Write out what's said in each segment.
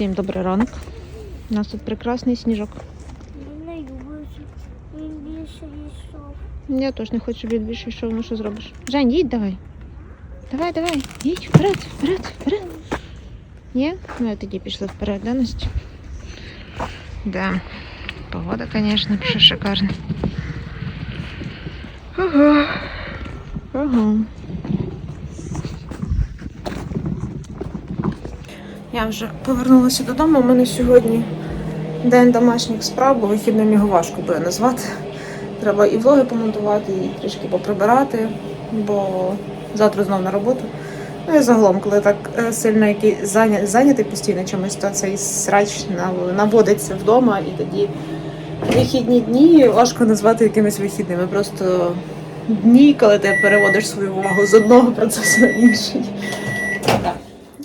Всім добрий ранок. У нас тут прекрасний сніжок. Не люблю, він більше йшов. Я теж не хочу від більше йшов, ну що зробиш? Жень, їдь давай. Давай, давай, їдь вперед, вперед, вперед. Ні? Ну, тоді пішли вперед, да, Настя? Да. Погода, звісно, ще шикарна. Ого. Ого. Я вже повернулася додому. У мене сьогодні день домашніх справ, бо вихідним його важко буде назвати. Треба і влоги помонтувати, і трішки поприбирати, бо завтра знов на роботу. Ну і загалом, коли так е, сильно який зайнятий постійно чимось, то цей срач наводиться вдома, і тоді вихідні дні важко назвати якимись вихідними. Просто дні, коли ти переводиш свою увагу з одного процесу на інший.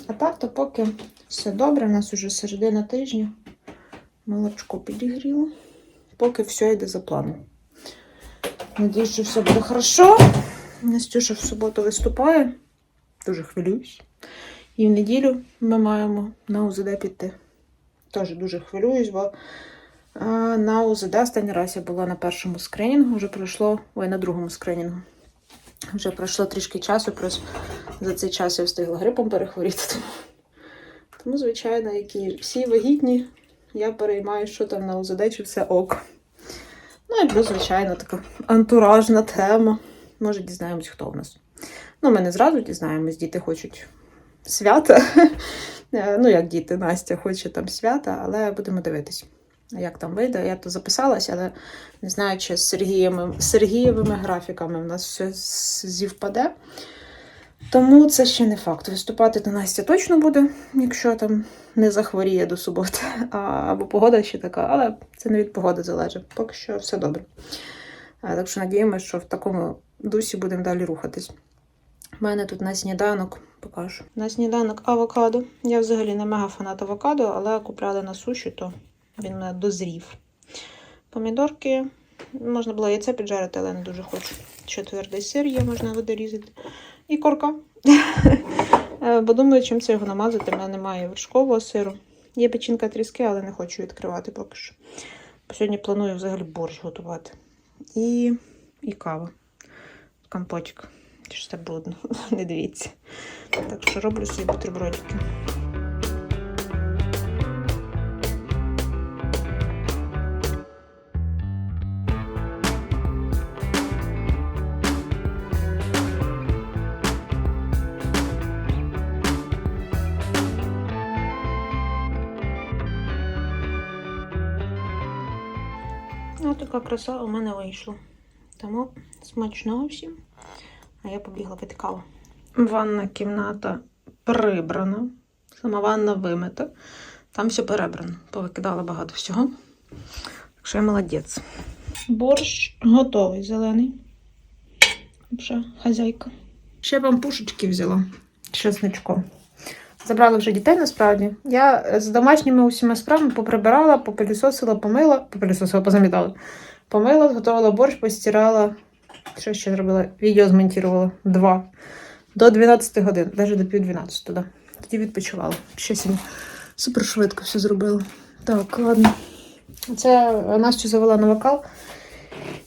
А так, то поки все добре, у нас уже середина тижня. Молочко підігріло. Поки все йде за планом. Надіюсь, що все буде хорошо. Настюша в суботу виступає. Дуже хвилююсь. І в неділю ми маємо на УЗД піти. Теж дуже хвилююсь, бо на УЗД останній раз я була на першому скринінгу, вже пройшло, ой, на другому скринінгу. Вже пройшло трішки часу, плюс за цей час я встигла грипом перехворіти. Тому, тому звичайно, які всі вагітні, я переймаю, що там на УЗД, чи все ок. Ну і звичайно, така антуражна тема. Може, дізнаємось, хто в нас. Ну, ми не зразу дізнаємось, діти хочуть свята. Е, Ну, як діти, Настя хоче там свята, але будемо дивитись, як там вийде. Я то записалась, але не знаю, чи з Сергієвими графіками в нас все зівпаде. Тому це ще не факт. Виступати то Настя точно буде, якщо там не захворіє до суботи, а, або погода ще така, але це не від погоди залежить. Поки що все добре. А, Так що надіємося, що в такому дусі будемо далі рухатись. У мене тут на сніданок покажу. На сніданок авокадо. Я взагалі не мега фанат авокадо, але купляли на суші, то він мене дозрів. Помідорки. Можна було яйце піджарити, але не дуже хочу. Ще твердий сир є, можна видорізати. І корка. Е, Бо думаю, чим це його намазати. У мене немає вершкового сиру. Є печінка тріски, але не хочу відкривати поки що. Бо Сьогодні планую взагалі борщ готувати. І, і кава. Компотик. Чи це брудно? Не дивіться. Так що роблю собі бутербродики. Ось така краса у мене вийшла. Тому смачного всім. А я побігла пити каву. Ванна кімната прибрана. Сама ванна вимита. Там все перебрано. Повикидала багато всього. Так що я молодець. Борщ готовий, зелений. Вже хазяйка. Ще пампушечки взяла. з Чесничком. Забрала вже дітей насправді. Я з домашніми усіма справами поприбирала, попилісосила, помила, попилісосила, позамітала. Помила, зготувала борщ, постирала. Що ще зробила? Відео змонтувала. Два. До 12 годин, навіть до пів 12, да. Тоді відпочивала. Ще сьогодні супер швидко все зробила. Так, ладно. Це Настю завела на вокал.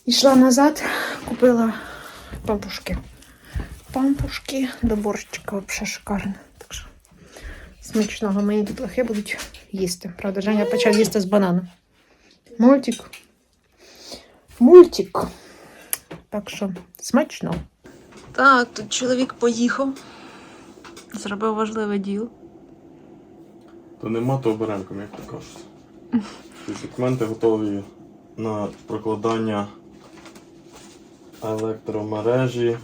Йшла назад, купила пампушки. Пампушки до борщика взагалі шикарно. Смачного мої дітлахи будуть їсти. Правда, Женя почав їсти з бананом. Мультик. Мультик. Так що смачно. Так, тут чоловік поїхав. Зробив важливе діло. То нема, то оберемо, як то кажуть. Документи готові на прокладання електромережі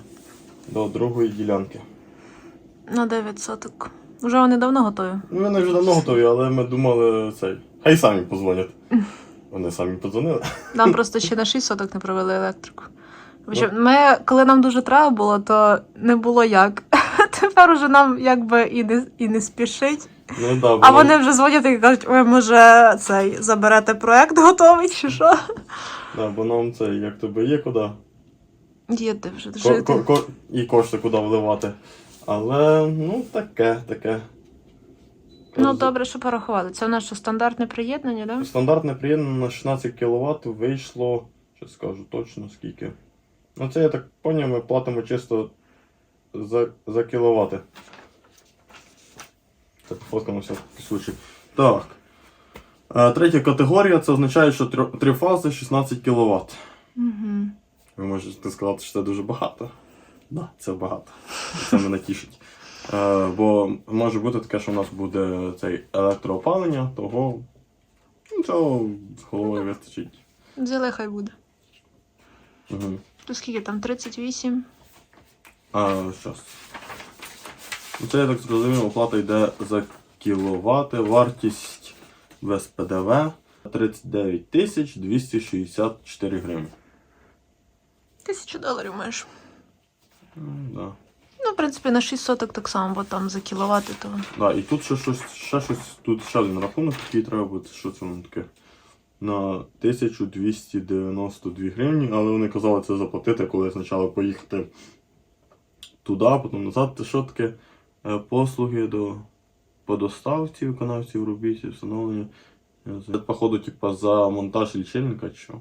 до другої ділянки. На 9 соток. Вже вони давно готові. Ну, вони вже давно готові, але ми думали цей. Хай самі позвонять. Вони самі подзвонили. Нам просто ще на 6 соток не провели електрику. Причому Ми, коли нам дуже треба було, то не було як. Тепер уже нам якби і не, і не спішить. Ну, да, А вони вже дзвонять і кажуть, ой, може, цей заберете проект готовий чи що? Да, бо нам це як тобі є куди. Їде вже Ко- ко- ко- і кошти куди вливати. Але ну таке, таке. Ну, добре, що порахували. Це у нас що стандартне приєднання, да? Стандартне приєднання на 16 кВт вийшло, що скажу точно скільки. Ну це я так поняв, ми платимо чисто за, за кіловати. Пофоткано все в случай. Так. Е, Третя категорія це означає, що три фази 16 кВт. Угу. Ви можете сказати, що це дуже багато. Да, це багато. Це мене тішить. Е, бо може бути таке, що у нас буде цей електроопалення, того ну, цього з головою вистачить. Взяли хай буде. Угу. То скільки там? 38? А, щас. Ну, Це я так зрозумів, оплата йде за кіловати, вартість без ПДВ 39 тисяч 264 гривні. Тисячу доларів маєш. М, Да. Ну, в принципі, на 6 соток так само, бо там за кіловати, то. Да, і тут ще щось, ще щось, тут ще один рахунок, який треба буде, що це воно таке? На 1292 гривні, але вони казали це заплатити, коли спочатку поїхати туди, потім назад. Це що таке? Е, Послуги до по доставці виконавців робіт встановлення. Це, походу, типа, за монтаж лічильника чи що?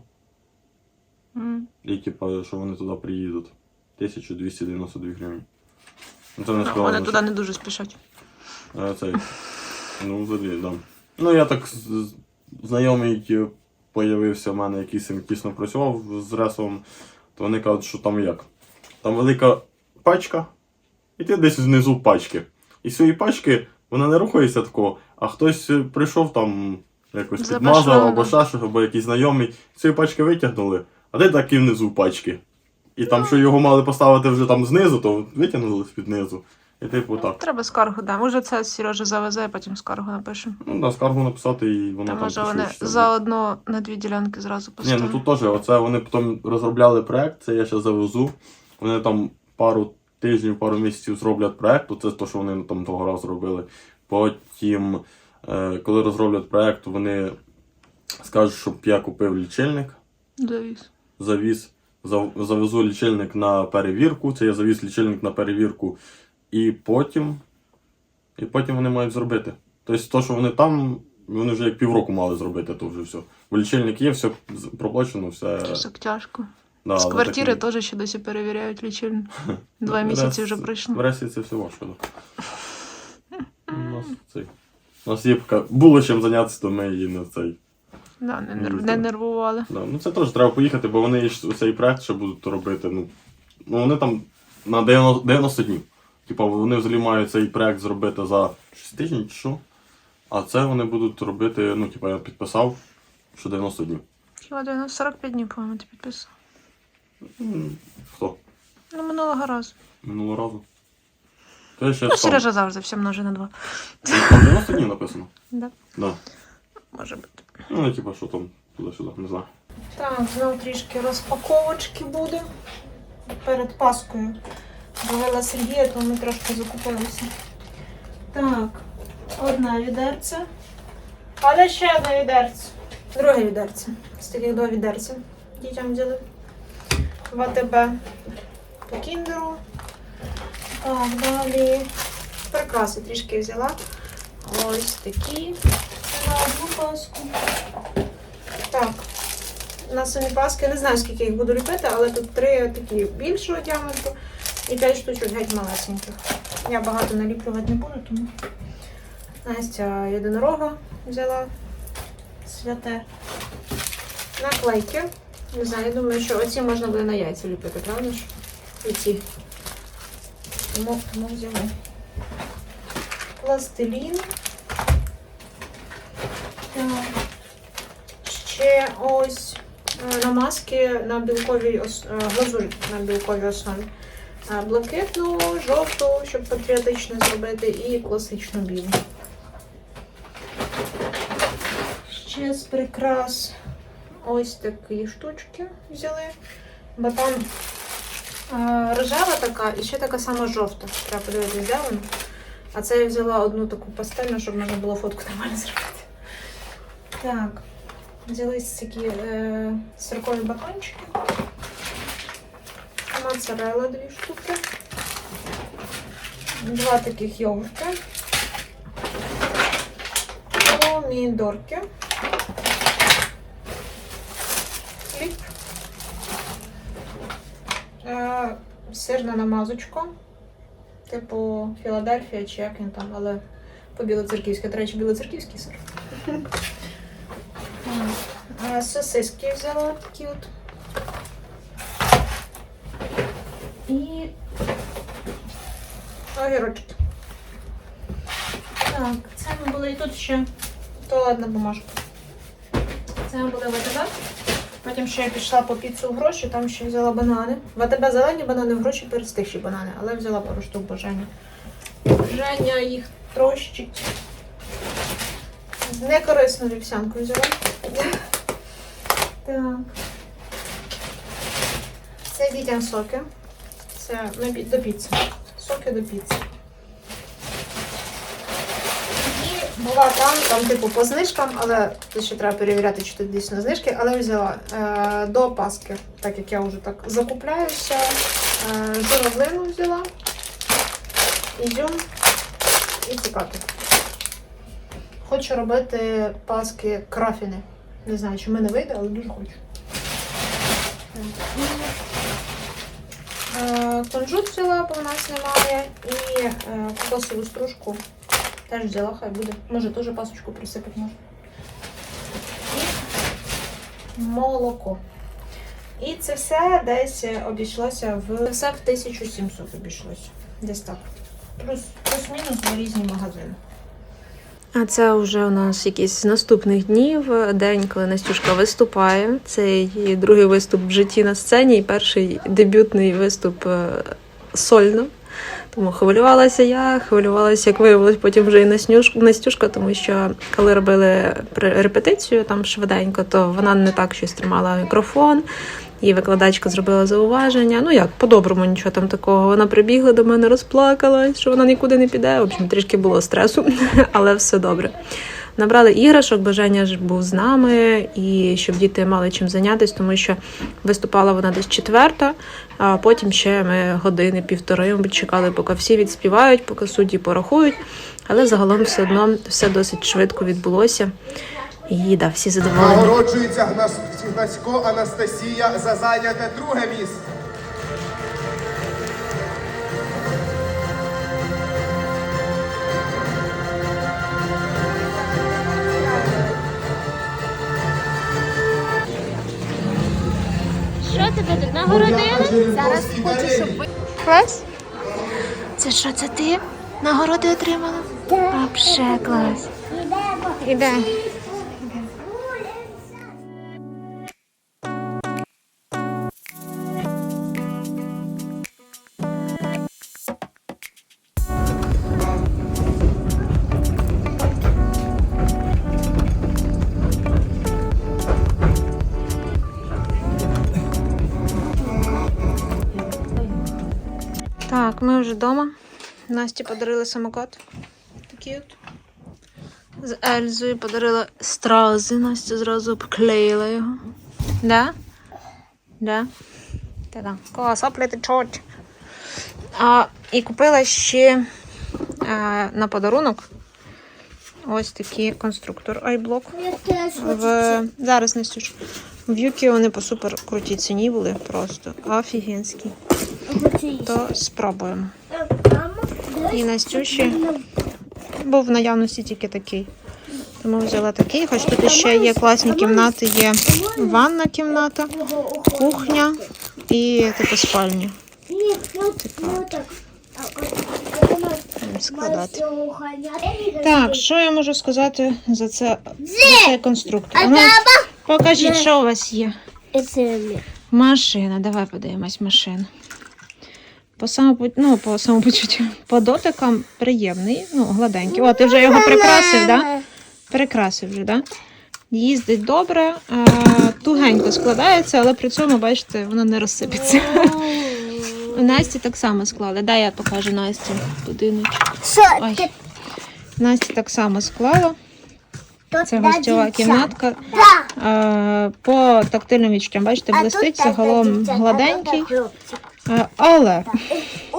М. І типа, що вони туди приїдуть. 1292 гривні. Ну, Це не Ну, Вони туди не дуже спішать. Е, Цей. Ну, взагалі, да. Ну, я так з- знайомий, появився в мене, який сим тісно працював з ресовим, то вони кажуть, що там як. Там велика пачка, і ти десь знизу пачки. І з цієї пачки вона не рухається такого, а хтось е, прийшов там якось підмазав або да. ще або якийсь знайомий, з цієї пачки витягнули, а ти так і внизу пачки. І там, що його мали поставити вже там знизу, то витягнули з-під низу. І типу так. Треба скаргу, да. Може це Сережа завезе, а потім скаргу напишемо. Ну, да, скаргу написати і воно Та там може вони пошвидше заодно на дві ділянки зразу Ні, ну тут теж, оце вони потім розробляли проект, це я ще завезу. Вони там пару тижнів, пару місяців зроблять проект, то це те, що вони там того разу робили. Потім, е, коли розроблять проект, вони скажуть, щоб я купив лічильник, Завіз. завіз, зав- завезу лічильник на перевірку. Це я завіз лічильник на перевірку, і потім, і потім вони мають зробити. Тобто, то, що вони там, вони вже як півроку мали зробити, то вже все. Бо лічильник є, все проплачено, все. Так тяжко. Да, З квартири теж ще досі перевіряють лічильник. Два місяці вже пройшло. В Ресі це все важко. У нас цей. У нас є поки було чим зайнятися, то ми її не цей. Да, не, Ну, нерв- не нервували. Да. Ну це теж треба поїхати, бо вони ж цей проект ще будуть робити. Ну, ну вони там на 90, 90 днів. Типа вони взагалі мають цей проект зробити за 6 тижнів чи що. А це вони будуть робити, ну, типа я підписав, що 90 днів. Хіба 90 45 днів, по-моєму, ти підписав. М, Хто? Ну, минулого разу. Минулого разу. То я ще Ну, Сережа завжди все множить на два. там 90 днів написано. Да. Да. Може бути. Ну, типа, що там туди-сюди, не знаю. Так, знову трішки розпаковочки буде. Перед Паскою довела Сергія, то ми трошки закупилися. Так, одне відерце. Але ще одне відерце. Друге відерце. З таких два відерця. Дітям взяли. В по кіндеру. Так, далі. Прикраси трішки взяла. Ось такі. Одну паску. Так, на самі паски не знаю, скільки їх буду ліпити, але тут три такі більшого діаметру і п'ять штучок геть малесеньких. Я багато наліплювати не буду, тому Настя єдинорога взяла святе. Наклейки. Не знаю, я думаю, що оці можна буде на яйця ліпити, правда ж? Оці. Тому, тому взяли. Пластилін. Так. Ще ось е, намазки на білковій ос... е, на білковій основі. Е, Блакитну, жовту, щоб патріотично зробити, і класичну білу. Ще з прикрас ось такі штучки взяли. Бо там е, рожева така і ще така сама жовта. Треба подивитися, де вона. А це я взяла одну таку пастельну, щоб можна було фотку нормально зробити. Так. Взялись такі е, сиркові батончики. Моцарелла дві штуки. Два таких йогурти. помідорки. Хліб. Е, сирна намазочка. Типу Філадельфія чи як він там, але по-білоцерківськи. До речі, білоцерківський сир. Е, Сосиски взяла такі от. І огірочки. Так, це ми були і тут ще туалетна бумажка. Це ми були в АТБ. Потім ще я пішла по піцу в гроші, там ще взяла банани. В АТБ зелені банани, в гроші перестигші банани, але взяла пару штук бажання. Женя їх трощить. Некорисну вівсянку взяла. Так. Це дітям соки. Це до піци. Соки до піци. І була там, там, типу, по знижкам, але тут ще треба перевіряти, чи тут дійсно знижки, але взяла е, до Паски, так як я вже так закупляюся. Е, журавлину взяла, ізюм і цукати. Хочу робити паски крафіни. Не знаю, чи в мене вийде, але дуже хочу. Е, Кунжут взяла, бо в нас немає. І е, кокосову стружку теж взяла, хай буде. Може теж пасочку присипати можна. І молоко. І це все десь обійшлося в. Все в 1700 обійшлося. Десь так. Плюс плюс-мінус в різні магазини. А це вже у нас якийсь з наступних днів, день, коли Настюшка виступає. Це її другий виступ в житті на сцені і перший дебютний виступ е, сольно. Тому хвилювалася я, хвилювалася, як виявилось, потім вже і Настюш- Настюшка, тому що коли робили репетицію там швиденько, то вона не так щось тримала мікрофон. І викладачка зробила зауваження. Ну як, по-доброму, нічого там такого. Вона прибігла до мене, розплакалась, що вона нікуди не піде. В общем, трішки було стресу, але все добре. Набрали іграшок, бажання ж був з нами, і щоб діти мали чим зайнятися, тому що виступала вона десь четверта, а потім ще ми години півтори ми чекали, поки всі відспівають, поки судді порахують. Але загалом все одно все досить швидко відбулося. І да, всі задоволені. Нагороджується Гнасько Анастасія за зайняте друге місце. Що тебе тут нагородили? Зараз хочу, щоб ви... Клас? Це що, це ти нагороди отримала? Так. Вообще клас. Іде. Вдома. Насті подарили самокат. Такий от. З Ельзою подарила стрази. Настя зразу обклеїла його. Да? Да? Та-да. Клас, оплити чорт. А, і купила ще а, на подарунок ось такий конструктор iBlock. В... Зараз Настюш. В Юкі вони по супер крутій ціні були просто офігенські. То спробуємо. І Настюші був в наявності тільки такий. Тому взяла такий, хоч тут ще є класні кімнати, є ванна кімната, кухня і типу спальня. Складати. Так, що я можу сказати за це за цей конструктор? Ну, покажіть, що у вас є. Машина, давай подивимось машину. По самопу... ну, по самопочуттю, по дотикам приємний, ну, гладенький. О, ти вже його прикрасив. Да? Перекрасив вже. Да? Їздить добре, е, тугенько складається, але при цьому, бачите, воно не розсипеться. У Насті так само склали. Дай я покажу Насті Ой. Насті так само склала. Це гостьова кімнатка. Е, по тактильним відчуттям, бачите, блистить, загалом гладенький. Е, Але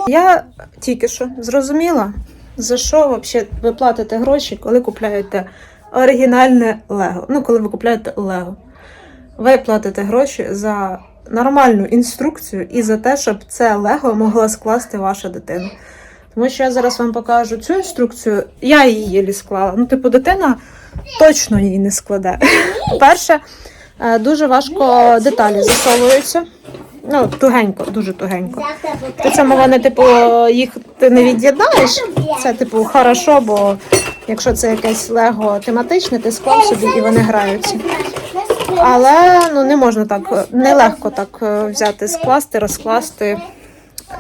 Я тільки що зрозуміла, за що взагалі ви платите гроші, коли купляєте оригінальне Лего. Ну, коли ви купляєте Лего. Ви платите гроші за нормальну інструкцію і за те, щоб це Лего могла скласти ваша дитина. Тому що я зараз вам покажу цю інструкцію, я її єлі склала. Ну, типу, дитина точно її не складе. По-перше, е, дуже важко деталі засовуються. Ну, тугенько, дуже тугенько. Ти це вони, типу, їх ти не від'єднаєш. Це, типу, хорошо, бо якщо це якесь лего тематичне, ти склав собі і вони граються. Але ну не можна так, нелегко так е, взяти, скласти, розкласти.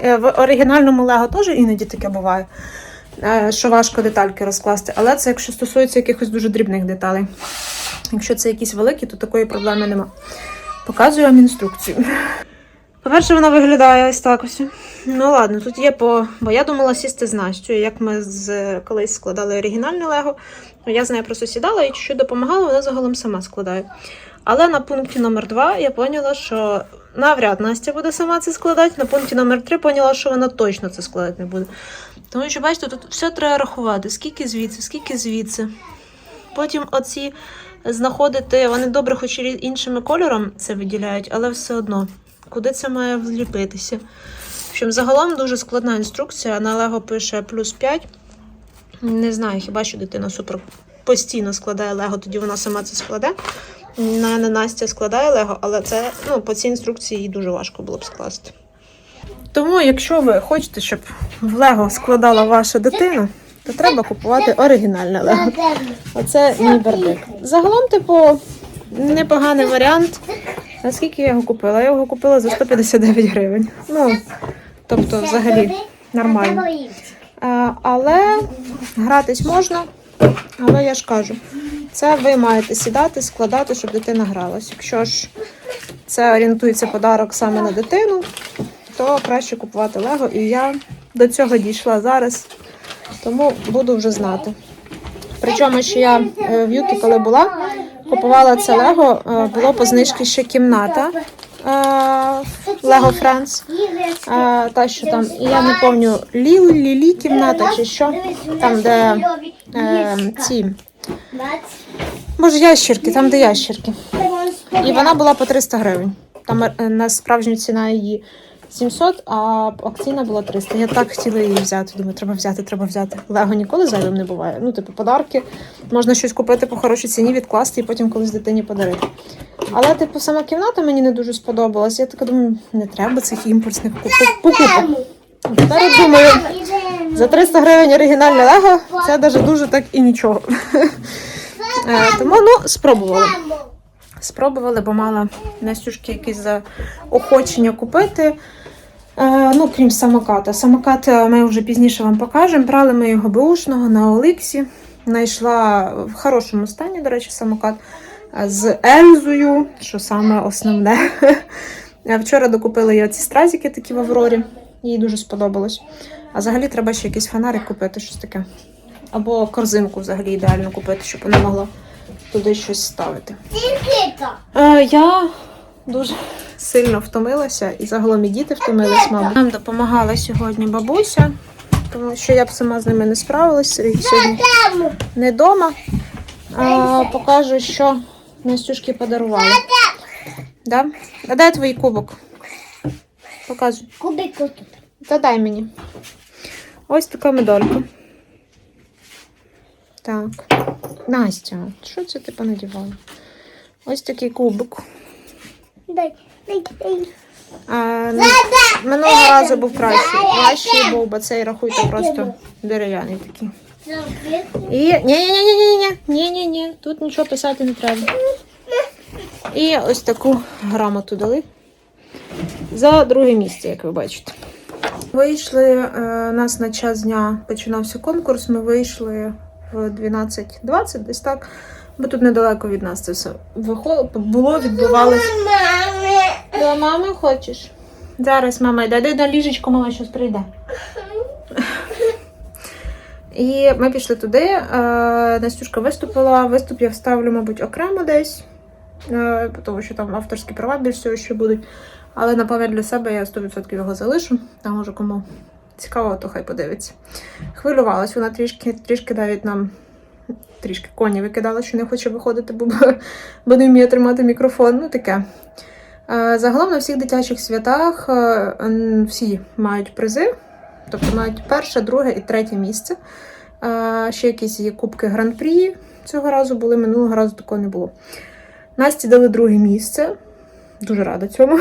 Е, В оригінальному лего теж іноді таке буває, е, що важко детальки розкласти. Але це якщо стосується якихось дуже дрібних деталей. Якщо це якісь великі, то такої проблеми нема. Показую вам інструкцію. По-перше, вона виглядає ось так ось. Ну ладно, тут є по. Бо я думала сісти з Настю, як ми з колись складали оригінальне Лего. Я з нею просто сідала і чуть допомагала, вона загалом сама складає. Але на пункті номер 2 я поняла, що навряд Настя буде сама це складати. На пункті номер 3 поняла, що вона точно це складати не буде. Тому що, бачите, тут все треба рахувати, скільки звідси, скільки звідси. Потім оці знаходити, вони добре, хоч і іншими кольором це виділяють, але все одно, куди це має вліпитися. В общем, загалом дуже складна інструкція. На Лего пише плюс 5. Не знаю, хіба що дитина супер постійно складає Лего, тоді вона сама це складе. На Настя складає Лего, але це ну, по цій інструкції їй дуже важко було б скласти. Тому, якщо ви хочете, щоб в Лего складала ваша дитина, то треба купувати оригінальне Лего. Оце мій бердик. Загалом, типу, непоганий варіант. А скільки я його купила? Я його купила за 159 гривень. Ну, тобто, взагалі, нормально. А, але гратись можна. Але я ж кажу, це ви маєте сідати, складати, щоб дитина гралась. Якщо ж це орієнтується подарок саме на дитину, то краще купувати Лего. І я до цього дійшла зараз, тому буду вже знати. Причому, що я е, в Юкі, коли була, купувала це Лего, е, було по знижці ще кімната Лего Friends. Е, Та, що там, я не пам'ятаю, Ліл, Лілі кімната чи що, там, де е, ці, може, ящірки, там, де ящірки. І вона була по 300 гривень. Там е, на справжню ціна її 700, а акційна була 300. Я так хотіла її взяти. Думаю, треба взяти, треба взяти. Лего ніколи зайвим не буває. Ну, типу, подарки. Можна щось купити по хорошій ціні, відкласти і потім колись дитині подарити. Але, типу, сама кімната мені не дуже сподобалась. Я така думаю, не треба цих імпульсних куп- покупок. Тепер я думаю, за 300 гривень оригінальне Лего це навіть дуже так і нічого. Е, Тому ну, спробувала. Спробували, бо мала Настюшки якісь заохочення купити. Е, ну, крім самоката. Самокат е, ми вже пізніше вам покажемо. Брали ми його беушного на Оликсі. Знайшла в хорошому стані, до речі, самокат е, з Ельзою, що саме основне. Вчора докупили я ці стразики такі в Аврорі. Їй дуже сподобалось. А взагалі треба ще якийсь фонарик купити, щось таке. Або корзинку взагалі ідеально купити, щоб вона могла туди щось ставити. Е, я дуже сильно втомилася, і загалом і діти втомились, мабуть. Нам допомагала сьогодні бабуся, тому що я б сама з ними не справилась. Сергій сьогодні не вдома. Покажу, що Настюшки подарували. Да? А дай твій кубок. Показуй. Кубик тут. Та дай мені. Ось така медалька. Так. Настя, що це ти понадівала? Ось такий кубик. Дай. А, ну, Минулого разу був кращий. Кращий був, бо цей рахуйте просто дерев'яний такий. І ні-ні-ні, ні ні ні тут нічого писати не треба. І ось таку грамоту дали за друге місце, як ви бачите. Вийшли е, нас на час дня, починався конкурс, ми вийшли в 12.20, десь так. Бо тут недалеко від нас це все було, відбувалось. До мами хочеш? Зараз мама йде. Дай на ліжечко, мама щось прийде. І ми пішли туди. е, Настюшка виступила. Виступ я вставлю, мабуть, окремо десь, е, тому що там авторські права більш всього ще будуть. Але на для себе я 100% його залишу. Там може кому цікаво, то хай подивиться. Хвилювалась вона трішки, трішки навіть нам Трішки коні викидала, що не хоче виходити, бо, бо не вміє тримати мікрофон. Ну таке. Е, Загалом на всіх дитячих святах е, всі мають призи, тобто мають перше, друге і третє місце. Е, Ще якісь є кубки гран-прі цього разу були, минулого разу такого не було. Насті дали друге місце. Дуже рада цьому.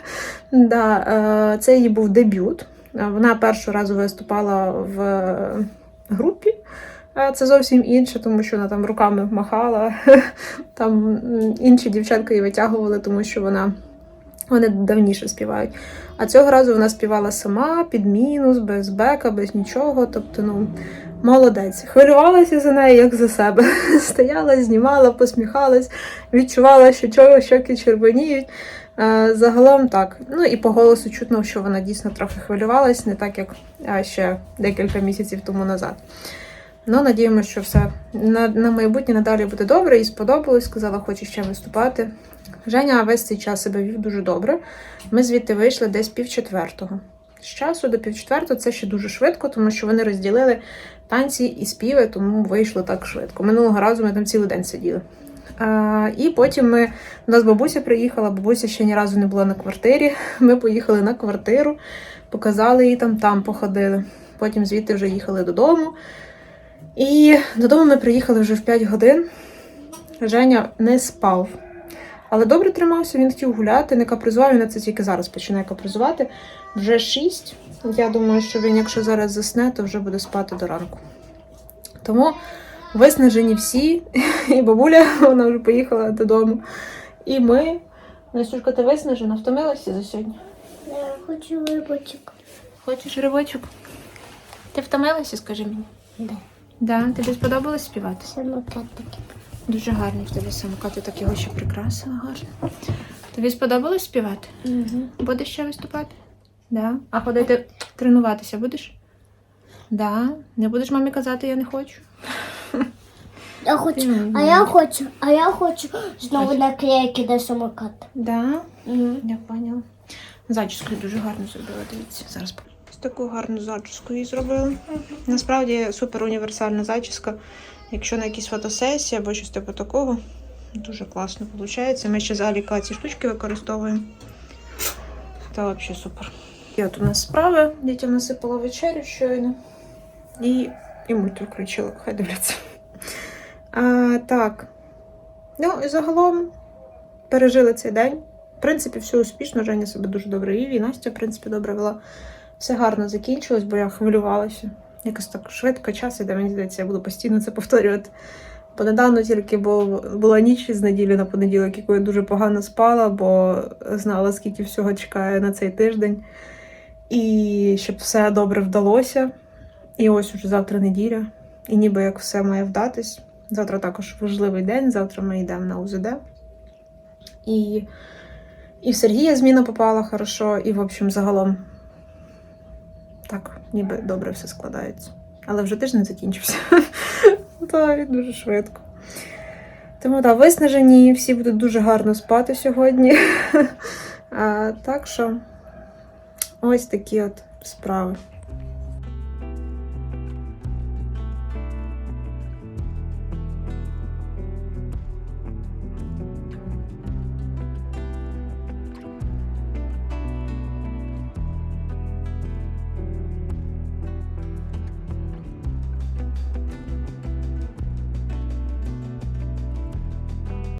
да, це її був дебют. Вона першого разу виступала в групі. Це зовсім інше, тому що вона там руками махала. Там інші дівчатки її витягували, тому що вона вони давніше співають. А цього разу вона співала сама, під мінус, без бека, без нічого. Тобто, ну, молодець. Хвилювалася за неї, як за себе. Стояла, знімала, посміхалась, відчувала, що чого щоки червоніють. Е, Загалом так. Ну і по голосу чутно, що вона дійсно трохи хвилювалась, не так як ще декілька місяців тому назад. Ну, надіємося, що все на, на майбутнє надалі буде добре і сподобалось. Сказала, хоче ще виступати. Женя весь цей час себе вів дуже добре. Ми звідти вийшли десь півчетвертого. З часу до півчетвертого це ще дуже швидко, тому що вони розділили танці і співи, тому вийшло так швидко. Минулого разу ми там цілий день сиділи. І потім ми до нас бабуся приїхала, бабуся ще ні разу не була на квартирі. Ми поїхали на квартиру, показали їй там, там походили. Потім звідти вже їхали додому. І додому ми приїхали вже в 5 годин. Женя не спав. Але добре тримався, він хотів гуляти, не капризував, він це тільки зараз починає капризувати. Вже 6. Я думаю, що він, якщо зараз засне, то вже буде спати до ранку. Тому виснажені всі, і бабуля вона вже поїхала додому. І ми. Настюшка, ти виснажена, втомилася за сьогодні? Я хочу вибочок. Хочеш ривочок? Ти втомилася, скажи мені? Да. Да, тобі сподобалось співати? Самокатики. Дуже гарний в тебе самокат, ти так його ще прикрасила гарно. Тобі сподобалось співати? Угу. Будеш ще виступати? Да. А ходити тренуватися будеш? Да. Не будеш мамі казати, я не хочу. Я хочу, а я хочу, а я хочу знову наклейки на самокат. Да. Угу. Я поняла. Зачіску дуже гарно зробила, дивіться. Зараз. Ось таку гарну зачіску їй зробили. Насправді супер універсальна зачіска. Якщо на якісь фотосесії або щось типу такого, дуже класно виходить. Ми ще Аліка ці штучки використовуємо. Та взагалі супер. І от у нас справи. Дітям насипала вечерю щойно. І, і мультик включила, хай дивляться. А, так. Ну, і загалом пережили цей день. В принципі, все успішно, Женя себе дуже добре вів, і Настя, в принципі, добре вела. Все гарно закінчилось, бо я хвилювалася. Якось так швидко час іде, мені здається, я буду постійно це повторювати. Бо недавно тільки була ніч з неділі на понеділок, яку я дуже погано спала, бо знала, скільки всього чекає на цей тиждень. І щоб все добре вдалося. І ось уже завтра неділя. І ніби як все має вдатись. Завтра також важливий день. Завтра ми йдемо на УЗД. І, і в Сергія зміна попала хорошо, і, в общем, загалом так, ніби добре все складається. Але вже тиждень закінчився. Так, він дуже швидко. Тому так, виснажені, всі будуть дуже гарно спати сьогодні. А, так що ось такі от справи.